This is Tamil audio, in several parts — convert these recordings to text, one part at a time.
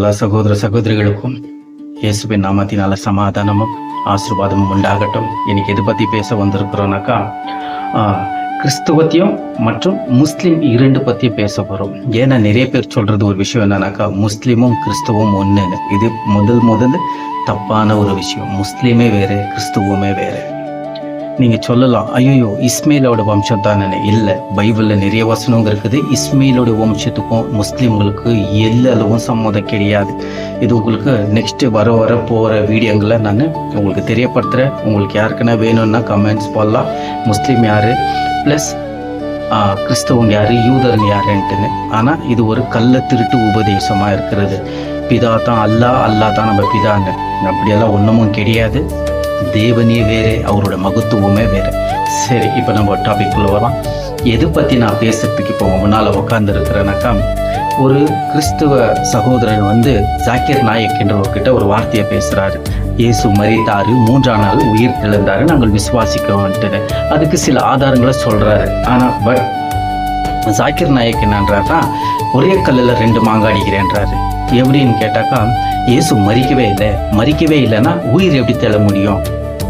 எல்லா சகோதர சகோதரிகளுக்கும் இயேசுவின் நாமத்தினால சமாதானமும் ஆசிர்வாதமும் உண்டாகட்டும். இன்னைக்கு எது பற்றி பேச வந்திருக்கிறோம்னாக்கா கிறிஸ்துவத்தையும் மற்றும் முஸ்லீம் இரண்டு பற்றி பேச போகிறோம் ஏன்னா நிறைய பேர் சொல்கிறது ஒரு விஷயம் என்னன்னாக்கா முஸ்லீமும் கிறிஸ்துவும் ஒன்றுன்னு இது முதல் முதல் தப்பான ஒரு விஷயம். முஸ்லீமே வேறு கிறிஸ்துவமே வேறு. நீங்கள் சொல்லலாம் ஐயோ இஸ்மேலோட வம்சம் தானே இல்லை பைபிளில் நிறைய வசனங்க இருக்குது. இஸ்மேலோட வம்சத்துக்கும் முஸ்லீம்களுக்கு எல்லளவும் சம்மதம் கிடையாது. இது உங்களுக்கு நெக்ஸ்ட் வர வர போகிற வீடியோங்களை நான் உங்களுக்கு தெரியப்படுத்துகிறேன் உங்களுக்கு யாருக்குன்னா வேணும்னா கமெண்ட்ஸ் போடலாம். முஸ்லீம் யார்? ப்ளஸ் கிறிஸ்தவங்க யார்? யூதருங்க யாருன்ட்டுன்னு. ஆனால் இது ஒரு கள்ள திருட்டு உபதேசமாக இருக்கிறது. பிதா தான் அல்லா அல்லா தான் நம்ம பிதான்னு. அப்படியெல்லாம் ஒன்றுமும் கிடையாது. தேவனே வேறு அவரோட மகத்துவமே வேறு. சரி இப்போ நம்ம டாபிக்குள்ளே வரலாம். எது பற்றி நான் பேசுறதுக்கு இப்போ முன்னால் உட்காந்துருக்கிறேனாக்கா ஒரு கிறிஸ்துவ சகோதரன் வந்து ஜாக்கிர் நாயக் என்றவர்கிட்ட ஒரு வார்த்தையை பேசுகிறாரு இயேசு மறித்தாரு மூன்றாம் நாள் உயிர் இழந்தாரு நாங்கள் விசுவாசிக்கிறோம்ட்டு அதுக்கு சில ஆதாரங்களை சொல்கிறாரு ஆனால் பட் ஜாக்கிர் நாயக் என்னன்றார்னா ஒரே கல்லில் ரெண்டு மாங்காய் அடிக்கிறேன்றாரு. எப்படின்னு கேட்டாக்கா இயேசு மறிக்கவே இல்லை. மறிக்கவே இல்லைன்னா உயிர் எப்படி தெள முடியும்?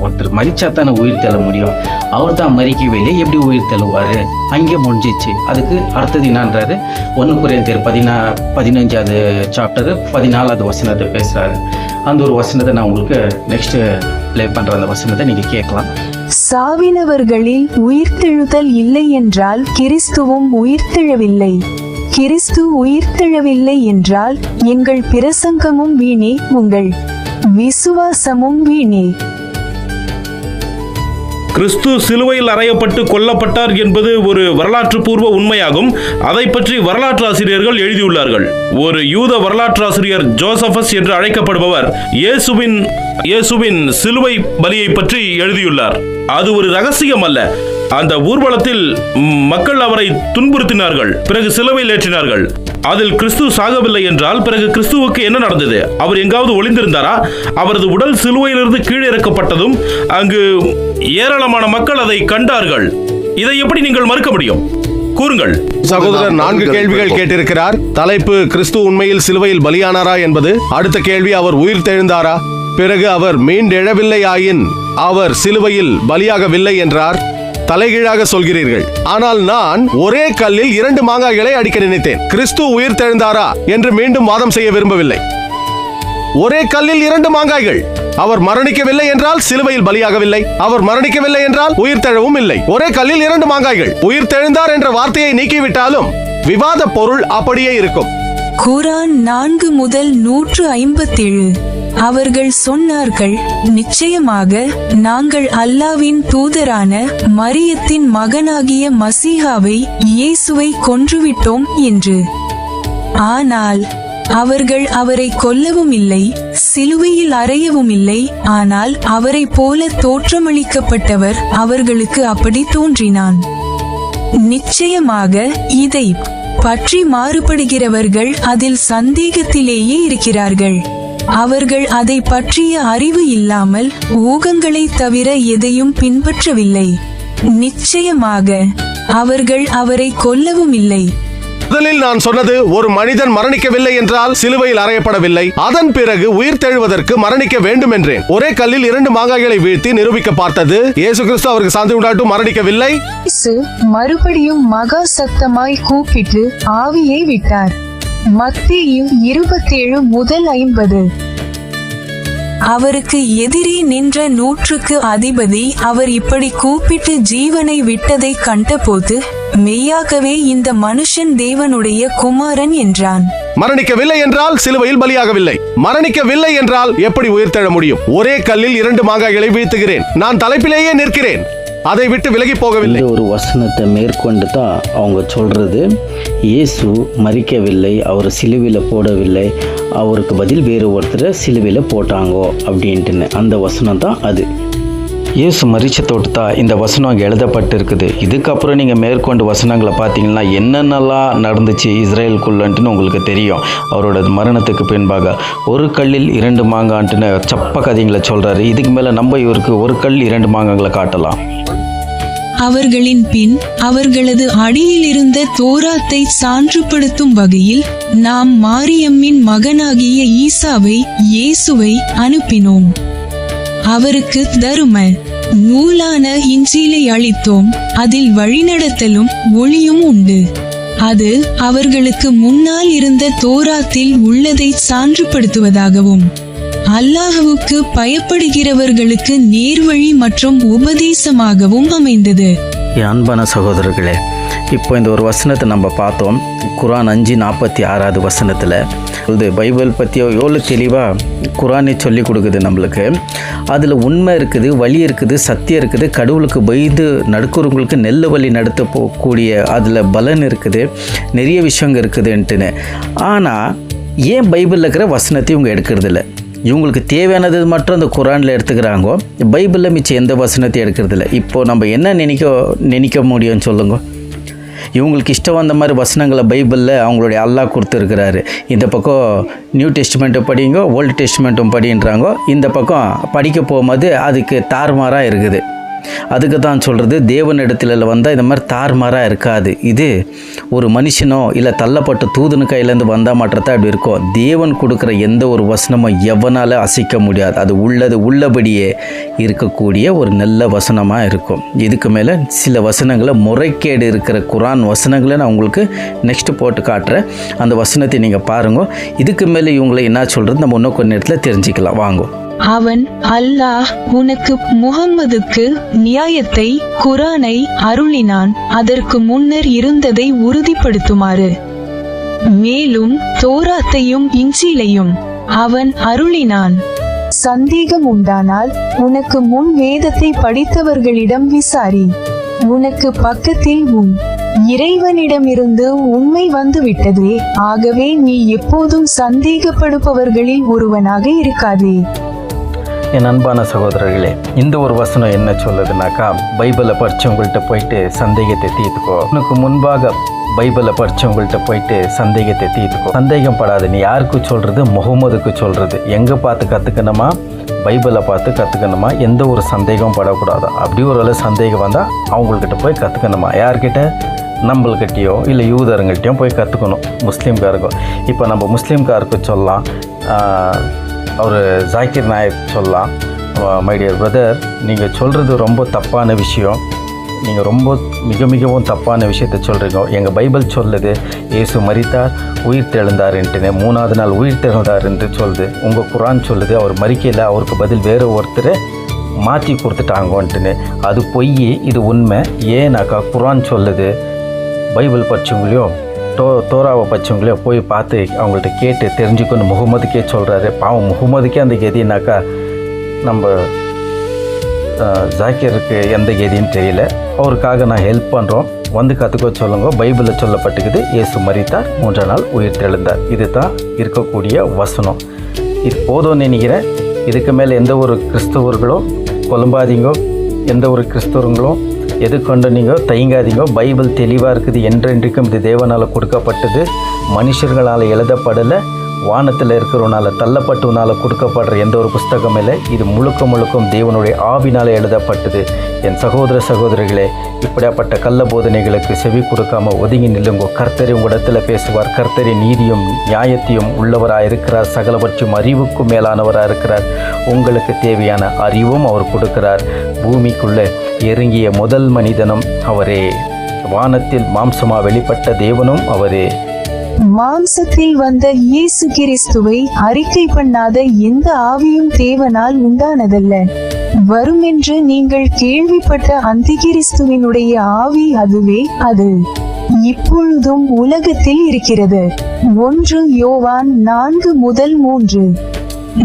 ஒருத்தர் மறிச்சா தானே உயிர் தெள முடியும். அவர் தான் மறிக்கவே இல்லை எப்படி உயிர் தெழுவார் அங்கே முடிஞ்சிச்சு. அதுக்கு அடுத்தது என்னன்றாரு? ஒன்று குறைந்தர் பதினா பதினஞ்சாவது சாப்டரு பதினாலாவது வசனத்தை பேசுகிறாரு அந்த ஒரு வசனத்தை நான் உங்களுக்கு நெக்ஸ்ட்டு ப்ளே பண்ணுற அந்த வசனத்தை நீங்கள் கேட்கலாம். சாவினவர்களில் உயிர்த்தெழுதல் இல்லை என்றால் கிறிஸ்துவும் உயிர்த்தெழவில்லை. கிறிஸ்து உயிர்த்தெழவில்லை என்றால் எங்கள் பிரசங்கமும் வீணே உங்கள் விசுவாசமும் வீணே. கிறிஸ்து சிலுவையில் அறையப்பட்டு கொல்லப்பட்டார் என்பது ஒரு வரலாற்று பூர்வ உண்மையாகும். அதை பற்றி வரலாற்று ஆசிரியர்கள் எழுதியுள்ளார்கள். ஒரு யூத வரலாற்று ஆசிரியர் ஜோசபஸ் என்று அழைக்கப்படுபவர் இயேசுவின் இயேசுவின் சிலுவை பலியை பற்றி எழுதியுள்ளார். அது ஒரு ரகசியம் அல்ல. அந்த ஊர்வலத்தில் மக்கள் அவரை துன்புறுத்தினார்கள். பிறகு சிலுவையில் ஏற்றினார்கள். அதில் கிறிஸ்து சாகவில்லை என்றால் பிறகு கிறிஸ்துவுக்கு என்ன நடந்தது? அவர் எங்காவது ஒளிந்திருந்தாரா? அவரது உடல் சிலுவையிலிருந்து கீழே இறக்கப்பட்டதும் அங்கு ஏராளமான மக்கள் அதை கண்டார்கள். இதை எப்படி நீங்கள் மறுக்க முடியும்? கூறுங்கள். சகோதரர் நான்கு கேள்விகள் கேட்டிருக்கிறார். தலைப்பு கிறிஸ்து உண்மையில் சிலுவையில் பலியானாரா என்பது. அடுத்த கேள்வி அவர் உயிர் தெழுந்தாரா? பிறகு அவர் மீண்டெழவில்லை ஆயின் அவர் சிலுவையில் பலியாகவில்லை என்றார். தலைகீழாக சொல்கிறீர்கள். ஆனால் நான் ஒரே கல்லில் இரண்டு மாங்காய்களை அடிக்க நினைத்தேன். கிறிஸ்து உயிர் தெழுந்தாரா என்று மீண்டும் வாதம் செய்ய விரும்பவில்லை. ஒரே கல்லில் இரண்டு மாங்காய்கள். அவர் மரணிக்கவில்லை என்றால் சிலுவையில் பலியாகவில்லை. அவர் மரணிக்கவில்லை என்றால் உயிர் தெழவும் இல்லை. ஒரே கல்லில் இரண்டு மாங்காய்கள். உயிர் தெழுந்தார் என்ற வார்த்தையை நீக்கிவிட்டாலும் விவாத பொருள் அப்படியே இருக்கும். குரான் நான்கு முதல் நூற்று ஐம்பத்தேழு. அவர்கள் சொன்னார்கள் நிச்சயமாக நாங்கள் அல்லாவின் தூதரான மரியத்தின் மகனாகிய மசீகாவை இயேசுவை கொன்றுவிட்டோம் என்று. ஆனால் அவர்கள் அவரை கொல்லவும் இல்லை சிலுவையில் அறையவும் இல்லை ஆனால் அவரை போல தோற்றமளிக்கப்பட்டவர் அவர்களுக்கு அப்படி தோன்றினான். நிச்சயமாக இதை பற்றி மாறுபடுகிறவர்கள் அதில் சந்தேகத்திலேயே இருக்கிறார்கள். அவர்கள் அதை பற்றிய அறிவு இல்லாமல் ஊகங்களை தவிர எதையும் பின்பற்றவில்லை. நிச்சயமாக அவர்கள் அவரை கொல்லவும் இல்லை. முதலில் நான் சொன்னது ஒரு மனிதன் மரணிக்கவில்லை என்றால் சிலுவையில் அறையப்படவில்லை. அதன் பிறகு உயிர் தெழுவதற்கு மரணிக்க வேண்டும் என்றேன் ஒரே கல்லில் இரண்டு மாங்காய்களை வீழ்த்தி நிரூபிக்க பார்த்தது. இயேசு கிறிஸ்து அவருக்கு சாந்தி உண்டாட்டும் மரணிக்கவில்லை. மறுபடியும் மகா சத்தமாய் கூப்பிட்டு ஆவியை விட்டார். மத்தியும் இருபத்தேழு முதல் ஐம்பது. அவருக்கு எதிரே நின்ற நூற்றுக்கு அதிபதி அவர் இப்படி கூப்பிட்டு ஜீவனை விட்டதை கண்டபோது மெய்யாகவே இந்த மனுஷன் தேவனுடைய குமாரன் என்றான். மரணிக்கவில்லை என்றால் சிலுவையில் பலியாகவில்லை. மரணிக்கவில்லை என்றால் எப்படி உயிர் முடியும்? ஒரே கல்லில் இரண்டு மாங்காய்களை வீழ்த்துகிறேன். நான் தலைப்பிலேயே நிற்கிறேன். அதை விட்டு விலகி போகவில்லை. ஒரு வசனத்தை மேற்கொண்டு தான் அவங்க சொல்கிறது இயேசு மறிக்கவில்லை அவர் சிலுவையில் போடவில்லை அவருக்கு பதில் வேறு ஒருத்தரை சிலுவையில் போட்டாங்கோ அப்படின்ட்டுன்னு. அந்த வசனம் தான் அது. இயேசு மறிச்ச தொட்டு இந்த வசனம் எழுதப்பட்டிருக்குது. இதுக்கப்புறம் நீங்கள் மேற்கொண்டு வசனங்களை பார்த்தீங்கன்னா என்னென்னலாம் நடந்துச்சு இஸ்ரேலுக்குள்ளன்ட்டுன்னு உங்களுக்கு தெரியும். அவரோட மரணத்துக்கு பின்பாக ஒரு கல்லில் இரண்டு மாங்கான்ட்டுன்னு சப்ப கதைங்களை சொல்கிறாரு இதுக்கு மேலே நம்ம இவருக்கு ஒரு கல் இரண்டு மாங்காங்களை காட்டலாம். அவர்களின் பின் அவர்களது அடியில் இருந்த தோராத்தை சான்றுபடுத்தும் வகையில் நாம் மாரியம்மின் மகனாகிய ஈசாவை இயேசுவை அனுப்பினோம். அவருக்கு தரும. நூலான இஞ்சிலை அளித்தோம். அதில் வழிநடத்தலும் ஒளியும் உண்டு. அது அவர்களுக்கு முன்னால் இருந்த தோராத்தில் உள்ளதை சான்றுபடுத்துவதாகவும் அல்லாஹுவுக்கு பயப்படுகிறவர்களுக்கு நேர்வழி மற்றும் உபதேசமாகவும் அமைந்தது. அன்பான சகோதரர்களே இப்போ இந்த ஒரு வசனத்தை நம்ம பார்த்தோம். குரான் அஞ்சு நாற்பத்தி ஆறாவது வசனத்தில் இது பைபிள் பற்றி எவ்வளோ தெளிவாக குரானே சொல்லி கொடுக்குது நம்மளுக்கு. அதில் உண்மை இருக்குது வழி இருக்குது சத்தியம் இருக்குது. கடவுளுக்கு பயந்து நடுக்கிறவங்களுக்கு நெல் வழி நடத்த போகக்கூடிய அதில் பலன் இருக்குது. நிறைய விஷயங்க இருக்குதுன்ட்டுன்னு. ஆனால் ஏன் பைபிளில் இருக்கிற வசனத்தை இவங்க எடுக்கிறதில்ல? இவங்களுக்கு தேவையானது மட்டும் அந்த குரானில் எடுத்துக்கிறாங்கோ? பைபிளில் மிச்சம் எந்த வசனத்தையும் எடுக்கிறதில்ல. இப்போது நம்ம என்ன நினைக்க நினைக்க முடியும்னு சொல்லுங்கள் இவங்களுக்கு இஷ்டம் வந்த மாதிரி வசனங்களை பைபிளில் அவங்களுடைய அல்லாஹ் கொடுத்துருக்கிறாரு. இந்த பக்கம் நியூ டெஸ்ட்மெண்ட்டும் படிங்க ஓல்டு டெஸ்ட்மெண்ட்டும் படின்றாங்கோ. இந்த பக்கம் படிக்க போகும்போது அதுக்கு தாறுமாறாக இருக்குது. அதுக்கு தான் சொல்கிறது தேவனிடத்தில் வந்தால் இந்த மாதிரி தார்மாராக இருக்காது. இது ஒரு மனுஷனோ இல்லை தள்ளப்பட்ட தூதனு கையிலேருந்து வந்தால் மாற்றத்தான் அப்படி இருக்கும் தேவன் கொடுக்குற எந்த ஒரு வசனமும் எவனால் அசைக்க முடியாது. அது உள்ளது உள்ளபடியே இருக்கக்கூடிய ஒரு நல்ல வசனமாக இருக்கும். இதுக்கு மேலே சில வசனங்களை முறைகேடு இருக்கிற குரான் வசனங்களை நான் உங்களுக்கு நெக்ஸ்ட் போட்டு காட்டுறேன். அந்த வசனத்தை நீங்கள் பாருங்க. இதுக்கு மேலே இவங்களை என்ன சொல்கிறது நம்ம இன்னும் கொஞ்ச நேரத்தில் தெரிஞ்சுக்கலாம். வாங்குவோம் அவன் அல்லாஹ் உனக்கு முகம்மதுக்கு நியாயத்தை குரானை அருளினான். அதற்கு முன்னர் இருந்ததை உறுதிப்படுத்துமாறு. மேலும் தோராத்தையும் இஞ்சிலையும் அவன் அருளினான். சந்தேகம் உண்டானால் உனக்கு முன் வேதத்தை படித்தவர்களிடம் விசாரி. உனக்கு பக்கத்தில் உன் இறைவனிடமிருந்து உண்மை வந்துவிட்டதே. ஆகவே நீ எப்போதும் சந்தேகப்படுபவர்களில் ஒருவனாக இருக்காதே. என் அன்பான சகோதரர்களே இந்த ஒரு வசனம் என்ன சொல்லுதுனாக்கா பைபிளை படித்தவங்கள்ட்ட போயிட்டு சந்தேகத்தை தீர்த்துக்கோ. உனக்கு முன்பாக பைபிளை படித்தவங்கள்ட்ட போயிட்டு சந்தேகத்தை தீர்த்துக்கோ. சந்தேகம் படாது நீ யாருக்கு சொல்கிறது முகமதுக்கு சொல்கிறது எங்கே பார்த்து கற்றுக்கணுமா பைபிளை பார்த்து கற்றுக்கணுமா எந்த ஒரு சந்தேகமும் படக்கூடாது? அப்படி ஒரு வேளை சந்தேகம் வந்தால் அவங்கக்கிட்ட போய் கற்றுக்கணுமா யார்கிட்ட? நம்மள்கிட்டயோ இல்லை யூதருங்கள்ட்டையும் போய் கற்றுக்கணும் முஸ்லீம்காருக்கும் இப்போ நம்ம முஸ்லீம்காருக்கு சொல்லலாம். அவர் ஜாக்கிர் நாயக் சொல்லலாம் மை டியர் பிரதர் நீங்கள் சொல்கிறது ரொம்ப தப்பான விஷயம். நீங்கள் ரொம்ப மிக மிகவும் தப்பான விஷயத்தை சொல்கிறீங்க எங்கள் பைபிள் சொல்லுது இயேசு மரித்தார் உயிர் தெழுந்தாருன்ட்டுன்னு மூணாவது நாள் உயிர் தெழுந்தார் என்று சொல்லுது. உங்கள் குரான் சொல்லுது அவர் மறிக்கையில் அவருக்கு பதில் வேறு ஒருத்தரை மாற்றி கொடுத்துட்டாங்கன்ட்டுன்னு அது பொய் இது உண்மை. ஏன்னாக்கா குரான் சொல்லுது? பைபிள் படிச்சவங்களையும் டோ தோராவை பச்சவங்களே போய் பார்த்து அவங்கள்ட்ட கேட்டு தெரிஞ்சுக்கணும். முகமதுக்கே சொல்கிறாரு பாவம் முகமதுக்கே அந்த கதினாக்கா நம்ம ஜாக்கியருக்கு எந்த கதின்னு தெரியல. அவருக்காக நான் ஹெல்ப் பண்ணுறோம் வந்து கற்றுக்க சொல்லுங்க. பைபிளில் சொல்லப்பட்டுக்குது இயேசு மறித்தார் மூன்றாம் நாள் உயிர் தெழுந்தார் இது தான் இருக்கக்கூடிய வசனம். இது போதும்னு நினைக்கிறேன் இதுக்கு மேலே எந்த ஒரு கிறிஸ்தவர்களும் கொலம்பாதீங்கோ எந்த ஒரு கிறிஸ்தவர்களும் எது கொண்டு நீங்கள் தயங்காதீங்க. பைபிள் தெளிவாக இருக்குது என்றென்றைக்கும் இது தேவனால் கொடுக்கப்பட்டது. மனுஷர்களால் எழுதப்படலை. வானத்தில் இருக்கிறவனால தள்ளப்பட்டவனால கொடுக்கப்படுற எந்த ஒரு புஸ்தகம் இல்லை. இது முழுக்க முழுக்கும் தேவனுடைய ஆவினால் எழுதப்பட்டது. என் சகோதர சகோதரிகளே இப்படியாப்பட்ட கள்ள போதனைகளுக்கு செவி கொடுக்காம ஒதுங்கி நில்லுங்கோ. கர்த்தரி உங்களிடத்தில் பேசுவார். கர்த்தரி நீதியும் நியாயத்தையும் உள்ளவராக இருக்கிறார். சகலவற்றும் அறிவுக்கும் மேலானவராக இருக்கிறார். உங்களுக்கு தேவையான அறிவும் அவர் கொடுக்கிறார். பூமிக்குள்ளே இறங்கிய முதல் மனிதனும் அவரே. வானத்தில் மாம்சமாக வெளிப்பட்ட தேவனும் அவரே. மாம்சத்தில் வந்த இயேசு கிறிஸ்துவை அறிக்கை பண்ணாத எந்த ஆவியும் தேவனால் உண்டானதல்ல. வருமென்று நீங்கள் கேள்விப்பட்ட அந்திகிறிஸ்துவினுடைய ஆவி அதுவே அது இப்பொழுதும் உலகத்தில் இருக்கிறது. ஒன்று யோவான் நான்கு முதல் மூன்று.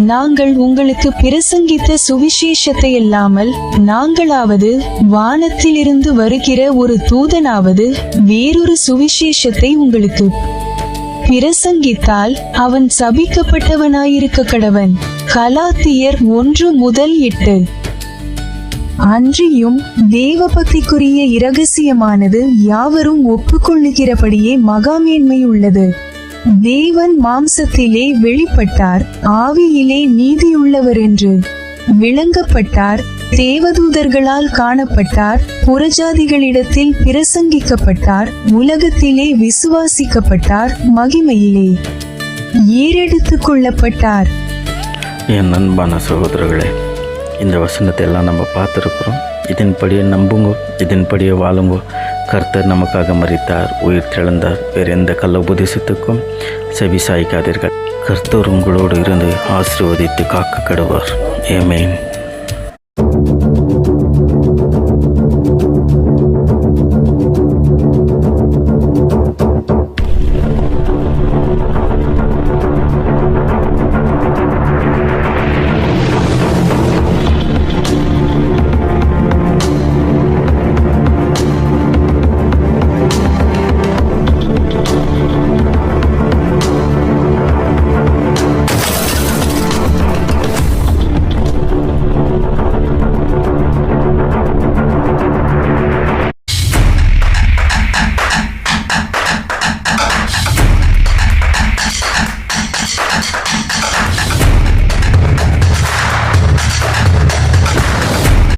நாங்கள் உங்களுக்கு பிரசங்கித்த சுவிசேஷத்தை இல்லாமல் நாங்களாவது வானத்திலிருந்து வருகிற ஒரு தூதனாவது வேறொரு சுவிசேஷத்தை உங்களுக்கு பிரசங்கித்தால் அவன் சபிக்கப்பட்டவனாயிருக்க கடவன். கலாத்தியர் ஒன்று முதல் எட்டு. அன்றியும் தேவபக்திக்குரிய இரகசியமானது யாவரும் ஒப்புக்கொள்ளுகிறபடியே மகாமேன்மை உள்ளது தேவன் மாம்சத்திலே வெளிப்பட்டார் ஆவியிலே நீதியுள்ளவர் என்று விளங்கப்பட்டார் தேவதூதர்களால் காணப்பட்டார் புறஜாதிகளிடத்தில் பிரசங்கிக்கப்பட்டார் உலகத்திலே விசுவாசிக்கப்பட்டார் மகிமையிலே ஏறெடுத்துக் கொள்ளப்பட்டார். என் அன்பான சகோதரர்களே இந்த வசனத்தை எல்லாம் நம்ம பார்த்துருக்குறோம். இதன்படியே நம்புங்கோ இதன்படியே வாழுங்கோ. கர்த்தர் நமக்காக மறித்தார் உயிர் திழந்தார். வேறு எந்த கள்ள உபதேசத்துக்கும் செவி சாய்க்காதீர்கள் கர்த்தர் உங்களோடு இருந்து ஆசீர்வதித்து காக்க கெடுவார் Amen.